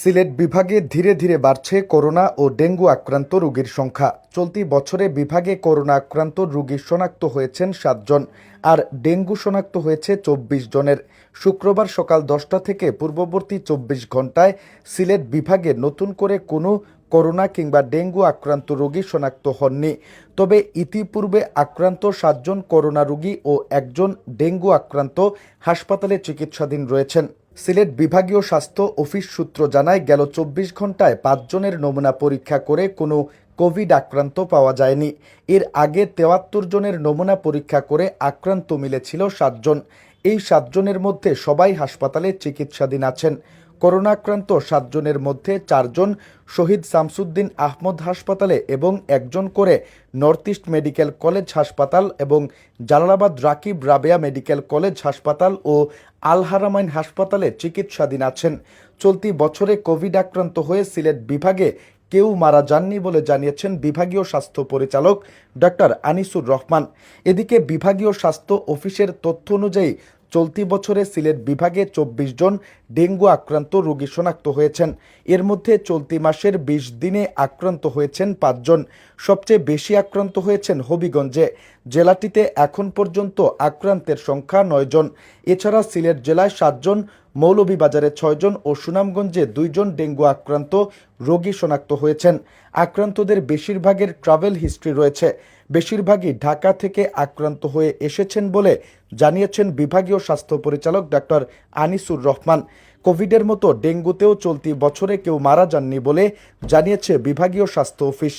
সিলেট বিভাগে ধীরে ধীরে বাড়ছে করোনা ও ডেঙ্গু আক্রান্ত রোগীর সংখ্যা। চলতি বছরে বিভাগে করোনা আক্রান্ত রোগী শনাক্ত হয়েছেন সাতজন আর ডেঙ্গু শনাক্ত হয়েছে চব্বিশ জনের। শুক্রবার সকাল দশটা থেকে পূর্ববর্তী চব্বিশ ঘন্টায় সিলেট বিভাগে নতুন করে কোনো করোনা কিংবা ডেঙ্গু আক্রান্ত রোগী শনাক্ত হননি। তবে ইতিপূর্বে আক্রান্ত সাতজন করোনা রোগী ও একজন ডেঙ্গু আক্রান্ত হাসপাতালে চিকিৎসাধীন রয়েছেন। সিলেট বিভাগীয় স্বাস্থ্য অফিস সূত্র জানায়, গেল চব্বিশ ঘন্টায় পাঁচজনের নমুনা পরীক্ষা করে কোনো কোভিড আক্রান্ত পাওয়া যায়নি। এর আগে তেয়াত্তর জনের নমুনা পরীক্ষা করে আক্রান্ত মিলেছিল সাতজন। এই সাতজনের মধ্যে সবাই হাসপাতালে চিকিৎসাধীন আছেন। করোনা আক্রান্ত সাতজনের মধ্যে চারজন শহীদ শামসুদ্দিন আহমদ হাসপাতালে এবং একজন করে নর্থ ইস্ট মেডিকেল কলেজ হাসপাতাল এবং জালালাবাদ রাকিব রাবেয়া মেডিকেল কলেজ হাসপাতাল ও আল হারামাইন হাসপাতালে চিকিৎসাধীন আছেন। চলতি বছরে কোভিড আক্রান্ত হয়ে সিলেট বিভাগে কেউ মারা যাননি বলে জানিয়েছেন বিভাগীয় স্বাস্থ্য পরিচালক ডক্টর আনিসুর রহমান। এদিকে বিভাগীয় স্বাস্থ্য অফিসের তথ্য অনুযায়ী চলতি বছরে সিলেট বিভাগে চব্বিশ জন ডেঙ্গু আক্রান্ত রোগী শনাক্ত হয়েছেন। এর মধ্যে চলতি মাসের বিশ দিনে আক্রান্ত হয়েছেন পাঁচজন সবচেয়ে বেশি আক্রান্ত হয়েছেন হবিগঞ্জে। জেলাটিতে এখন পর্যন্ত আক্রান্তের সংখ্যা নয়জন এছাড়া সিলেট জেলায় সাতজন মৌলভীবাজারে ছয়জন ও সুনামগঞ্জে দুইজন ডেঙ্গু আক্রান্ত রোগী শনাক্ত হয়েছেন। আক্রান্তদের বেশিরভাগের ট্রাভেল হিস্ট্রি রয়েছে। বেশিরভাগই ঢাকা থেকে আক্রান্ত হয়ে এসেছেন বলে জানিয়েছেন বিভাগীয় স্বাস্থ্য পরিচালক ডক্টর আনিসুর রহমান। কোভিডের মতো ডেঙ্গুতেও চলতি বছরে কেউ মারা যাননি বলে জানিয়েছে বিভাগীয় স্বাস্থ্য অফিস।